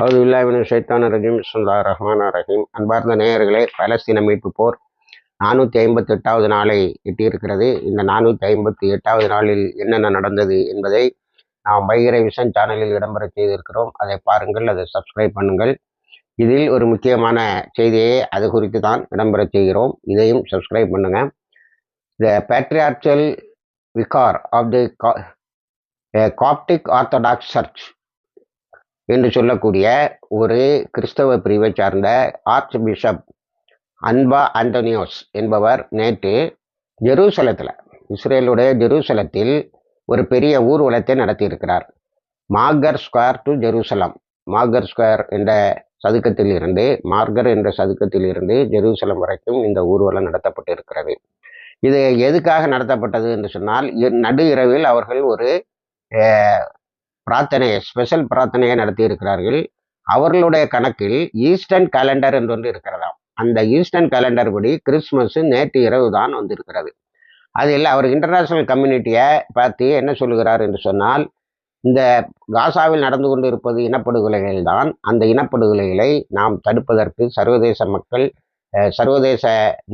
அது இல்லாவின் சைத்தான ரஜீம். சுல்லா ரஹ்மான் ரஹீம். அன்பார்ந்த நேயர்களே பலஸ்தீன மீட்பு போர் நானூற்றி ஐம்பத்தி எட்டாவது நாளை எட்டியிருக்கிறது. இந்த நானூற்றி ஐம்பத்தி எட்டாவது நாளில் என்னென்ன நடந்தது என்பதை நாம் வைகரை விஷன் சேனலில் இடம்பெற செய்திருக்கிறோம். அதை பாருங்கள் அதை சப்ஸ்கிரைப் பண்ணுங்கள். இதில் ஒரு முக்கியமான செய்தியை அது குறித்து தான் இடம்பெற செய்கிறோம். இதையும் சப்ஸ்கிரைப் பண்ணுங்க. The patriarchal vicar of the Coptic Orthodox Church. என்று சொல்லக்கூடிய ஒரு கிறிஸ்தவ பிரிவை சார்ந்த ஆர்ச் பிஷப் அன்பா ஆண்டோனியோஸ் என்பவர் நேற்று ஜெருசலத்தில் இஸ்ரேலுடைய ஜெருசலத்தில் ஒரு பெரிய ஊர்வலத்தை நடத்தியிருக்கிறார். Markar square to Jerusalem. Markar square என்ற சதுக்கத்தில் இருந்து மார்கர் என்ற சதுக்கத்தில் இருந்து ஜெருசலம் வரைக்கும் இந்த ஊர்வலம் நடத்தப்பட்டிருக்கிறது. இது எதுக்காக நடத்தப்பட்டது என்று சொன்னால் நடு இரவில் அவர்கள் ஒரு பிரார்த்தனையை ஸ்பெஷல் பிரார்த்தனையை நடத்தி இருக்கிறார்கள் அவர்களுடைய கணக்கில் ஈஸ்டர்ன் கேலண்டர் என்று ஒன்று இருக்கிறதாம். அந்த ஈஸ்டர்ன் கேலண்டர் படி கிறிஸ்மஸ் நேற்று இரவு தான் வந்திருக்கிறது. அதில் அவர் இன்டர்நேஷ்னல் கம்யூனிட்டியை பார்த்து என்ன சொல்லுகிறார் என்று சொன்னால் இந்த காசாவில் நடந்து கொண்டு இருப்பது இனப்படுகொலைகள் தான். அந்த இனப்படுகொலைகளை நாம் தடுப்பதற்கு சர்வதேச மக்கள் சர்வதேச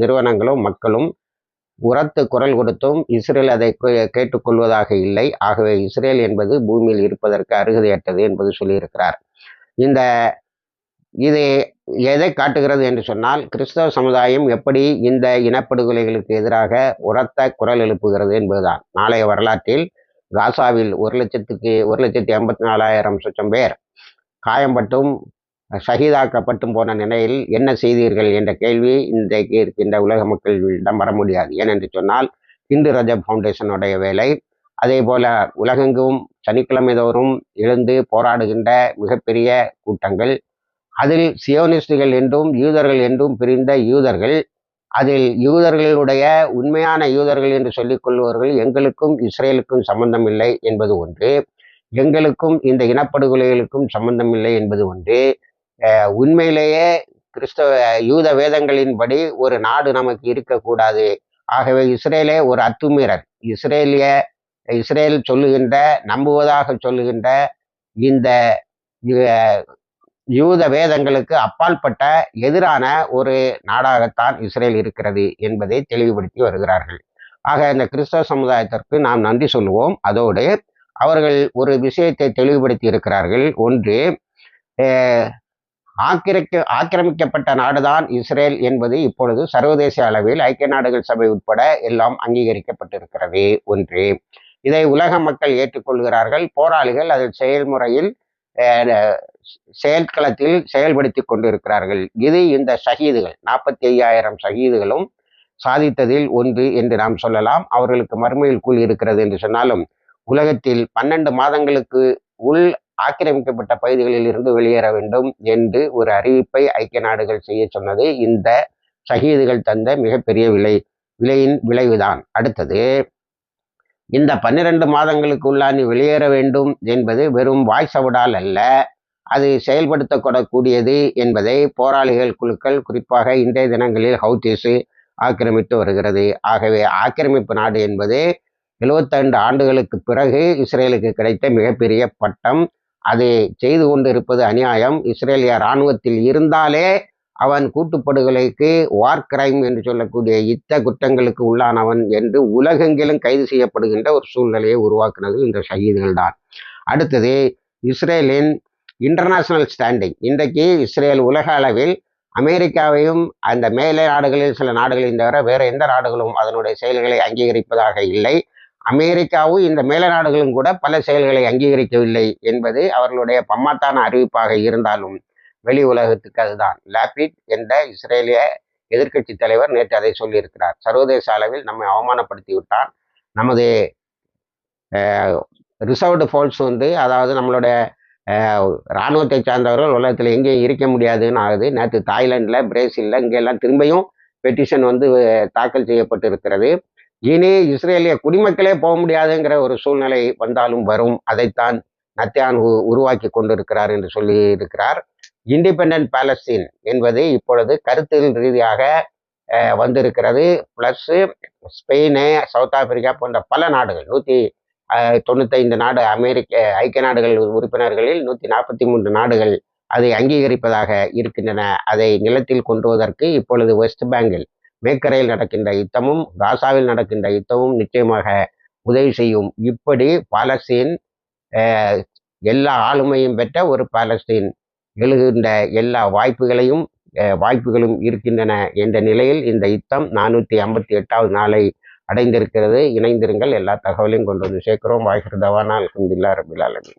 நிறுவனங்களும் மக்களும் உரத்து குரல் கொடுத்தும் இஸ்ரேல் அதை கேட்டுக்கொள்வதாக இல்லை. ஆகவே இஸ்ரேல் என்பது பூமியில் இருப்பதற்கு அருகதையற்றது என்பது சொல்லியிருக்கிறார். இந்த இது எதை காட்டுகிறது என்று சொன்னால் கிறிஸ்தவ சமுதாயம் எப்படி இந்த இனப்படுகொலைகளுக்கு எதிராக உரத்த குரல் எழுப்புகிறது என்பதுதான். நாளைய வரலாற்றில் காசாவில் ஒரு லட்சத்துக்கு ஒரு லட்சத்தி ஐம்பத்தி நாலாயிரம் சொச்சம் பேர் காயம்பட்டும் சகிதாக்கப்பட்டும் போன நிலையில் என்ன செய்தீர்கள் என்ற கேள்வி இன்றைக்கு இருக்கின்ற உலக மக்களிடம் வர முடியாது. ஏனென்று சொன்னால் இந்து ரஜ ஃபவுண்டேஷனுடைய வேலை. அதே போல உலகெங்கும் சனிக்கிழமை தோறும் எழுந்து போராடுகின்ற மிகப்பெரிய கூட்டங்கள். அதில் சியோனிஸ்டுகள் என்றும் யூதர்கள் என்றும் பிரிந்த யூதர்கள். அதில் யூதர்களுடைய உண்மையான யூதர்கள் என்று சொல்லிக் கொள்பவர்கள் எங்களுக்கும் இஸ்ரேலுக்கும் சம்பந்தம் இல்லை என்பது ஒன்று. எங்களுக்கும் இந்த இனப்படுகொலைகளுக்கும் சம்பந்தம் இல்லை என்பது ஒன்று. உண்மையிலேயே கிறிஸ்தவ யூத வேதங்களின்படி ஒரு நாடு நமக்கு இருக்கக்கூடாது. ஆகவே இஸ்ரேலே ஒரு அத்துமீறல். இஸ்ரேலிய இஸ்ரேல் சொல்லுகின்ற நம்புவதாக சொல்லுகின்ற இந்த யூத வேதங்களுக்கு அப்பாற்பட்ட எதிரான ஒரு நாடாகத்தான் இஸ்ரேல் இருக்கிறது என்பதை தெளிவுபடுத்தி வருகிறார்கள். ஆக இந்த கிறிஸ்தவ சமுதாயத்திற்கு நாம் நன்றி சொல்லுவோம். அதோடு அவர்கள் ஒரு விஷயத்தை தெளிவுபடுத்தி இருக்கிறார்கள். ஒன்று ஆக்கிரமிக்க ஆக்கிரமிக்கப்பட்ட நாடுதான் இஸ்ரேல் என்பது இப்பொழுது சர்வதேச அளவில் ஐக்கிய நாடுகள் சபை உட்பட எல்லாம் அங்கீகரிக்கப்பட்டிருக்கிறது. ஒன்று இதை உலக மக்கள் ஏற்றுக்கொள்கிறார்கள். போராளிகள் அதில் செயல்முறையில் செயற்களத்தில் செயல்படுத்தி கொண்டிருக்கிறார்கள். இது இந்த ஷஹீதுகள் நாற்பத்தி ஐயாயிரம் ஷஹீதுகளும் சாதித்ததில் ஒன்று என்று நாம் சொல்லலாம். அவர்களுக்கு மறுமையில் கூழ் இருக்கிறது என்று சொன்னாலும் உலகத்தில் பன்னெண்டு மாதங்களுக்கு உள் ஆக்கிரமிக்கப்பட்ட பகுதிகளில் இருந்து வெளியேற வேண்டும் என்று ஒரு அறிவிப்பை ஐக்கிய நாடுகள் செய்ய சொன்னது இந்த ஷஹீதுகள் தந்த மிகப்பெரிய விலை விலையின் விளைவுதான். அடுத்தது இந்த பன்னிரண்டு மாதங்களுக்கு நீ வெளியேற வேண்டும் என்பது வெறும் வாய் சவுடால் அல்ல அது செயல்படுத்தப்படக்கூடியது என்பதை போராளிகள் குழுக்கள் குறிப்பாக இன்றைய தினங்களில் ஹவுத்தீஸு ஆக்கிரமித்து வருகிறது. ஆகவே ஆக்கிரமிப்பு நாடு என்பது எழுபத்தைந்து ஆண்டுகளுக்கு பிறகு இஸ்ரேலுக்கு கிடைத்த மிகப்பெரிய பட்டம். அதை செய்து கொண்டிருப்பது அநியாயம். இஸ்ரேலிய இராணுவத்தில் இருந்தாலே அவன் கூட்டுப்படுகொலைக்கு வார் கிரைம் என்று சொல்லக்கூடிய யுத்த குற்றங்களுக்கு உள்ளானவன் என்று உலகெங்கிலும் கைது செய்யப்படுகின்ற ஒரு சூழ்நிலையை உருவாக்குனது இந்த ஷஹீதுகள் தான். அடுத்தது இஸ்ரேலின் இன்டர்நேஷனல் ஸ்டாண்டிங் இன்றைக்கு இஸ்ரேல் உலக அளவில் அமெரிக்காவையும் அந்த மேலே நாடுகளில் சில நாடுகளையும் தவிர வேறு எந்த நாடுகளும் அதனுடைய செயல்களை அங்கீகரிப்பதாக இல்லை. அமெரிக்காவும் இந்த மேல நாடுகளும் கூட பல செயல்களை அங்கீகரிக்கவில்லை என்பது அவர்களுடைய பம்மாத்தான அறிவிப்பாக இருந்தாலும் வெளி உலகத்துக்கு அதுதான். லாபிட் என்ற இஸ்ரேலிய எதிர்கட்சி தலைவர் நேற்று அதை சொல்லியிருக்கிறார். சர்வதேச அளவில் நம்மை அவமானப்படுத்தி விட்டான் நமது ரிசர்வ்டு ஃபோர்ஸ் வந்து அதாவது நம்மளுடைய இராணுவத்தை சார்ந்தவர்கள் உலகத்தில் எங்கேயும் இருக்க முடியாதுன்னு ஆகுது. நேற்று தாய்லாண்டில் பிரேசிலில் இங்கெல்லாம் திரும்பியும் பெட்டிஷன் வந்து தாக்கல் செய்யப்பட்டு இருக்கிறது இனி இஸ்ரேலிய குடிமக்களே போக முடியாதுங்கிற ஒரு சூழ்நிலை வந்தாலும் வரும். அதைத்தான் நத்தியான் உருவாக்கி கொண்டிருக்கிறார் என்று சொல்லி இருக்கிறார் இண்டிபெண்ட் பாலஸ்தீன் என்பது இப்பொழுது கருத்தில் ரீதியாக வந்திருக்கிறது. ப்ளஸ்ஸு ஸ்பெயினு சவுத் ஆப்பிரிக்கா போன்ற பல நாடுகள் நூற்றி தொண்ணூத்தைந்து நாடு அமெரிக்க ஐக்கிய நாடுகள் உறுப்பினர்களில் நூற்றி நாற்பத்தி மூன்று நாடுகள் அதை அங்கீகரிப்பதாக இருக்கின்றன. அதை நிலத்தில் கொண்டுவதற்கு இப்பொழுது வெஸ்ட் பேங்கில் மேற்கரையில் நடக்கின்ற யுத்தமும் காசாவில் நடக்கின்ற யுத்தமும் நிச்சயமாக உதவி செய்யும். இப்படி பாலஸ்தீன் எல்லா ஆளுமையும் பெற்ற ஒரு பாலஸ்தீன் எழுகின்ற எல்லா வாய்ப்புகளையும் வாய்ப்புகளும் இருக்கின்றன என்ற நிலையில் இந்த யுத்தம் நானூற்றி ஐம்பத்தி எட்டாவது நாளை அடைந்திருக்கிறது. இணைந்திருங்கள். எல்லா தகவலையும் கொண்டு வந்து சேர்க்கிறோம். வாய்கிறதவானால் அலமதுல்லா ரபிலாலமி